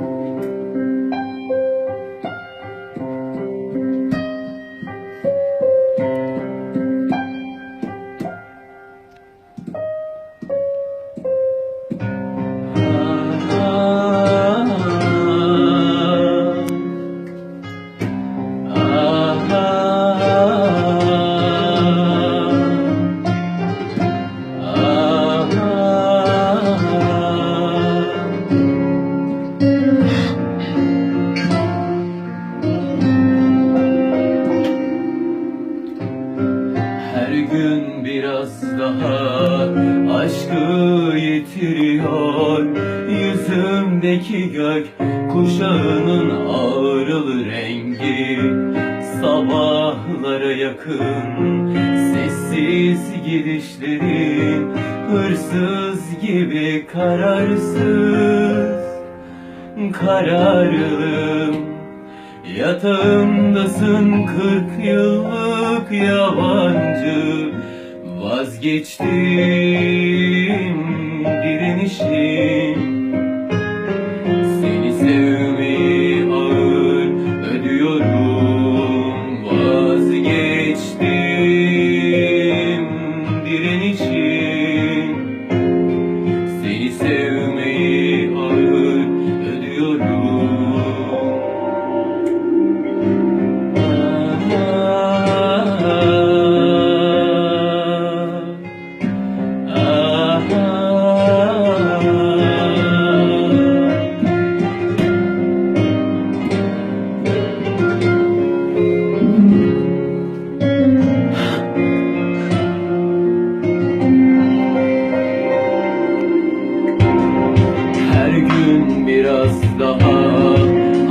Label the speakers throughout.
Speaker 1: Thank you. Biraz daha aşkı yitiriyor. Yüzümdeki gök kuşağının ağrılı rengi. Sabahlara yakın sessiz gidişlerin Hırsız gibi kararsız kararlım Yatağımdasın kırk yıllık yabancı Vazgeçtim direnişim biraz daha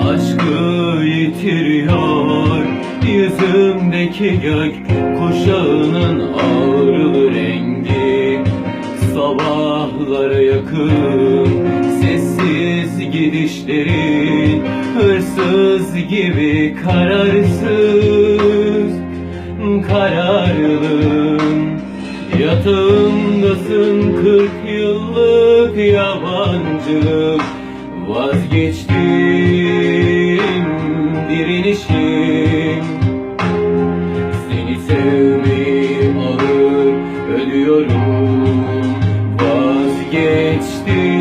Speaker 1: aşkı yitiriyor Yüzümdeki gök kuşağının ağrılı rengi. Sabahlara yakın sessiz gidişlerin Hırsız gibi kararsız kararlım Yatağımdasın kırk yıllık yabancı Vazgeçtim direnişim Seni sevmeyi ağır ödüyorum Vazgeçtim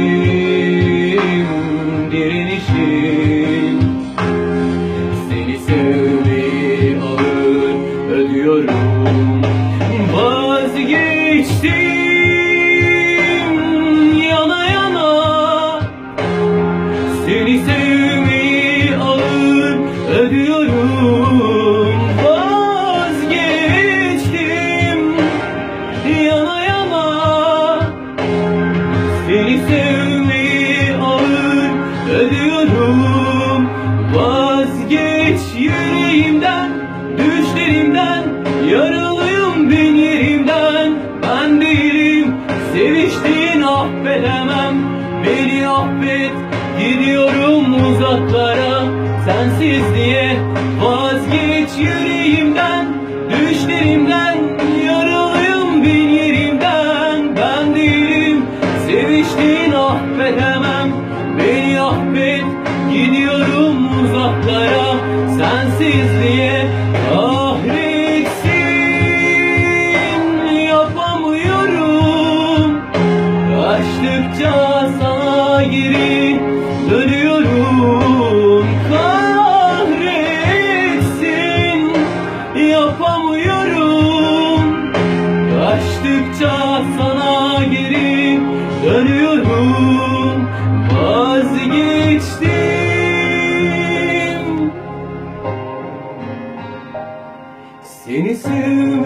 Speaker 1: uzaklara Sensiz diye vazgeç yüreğimden, düşlerimden Yaralıyım bin yerimden. Ben değilim, seviştiğin affedemem Beni affet, gidiyorum uzaklara. Sensiz diye kahretsin Yapamıyorum. Kaçtıkça sana geri dönüyorum Yapamıyorum Kaçtıkça sana geri dönüyorum. Vazgeçtim. Seni sev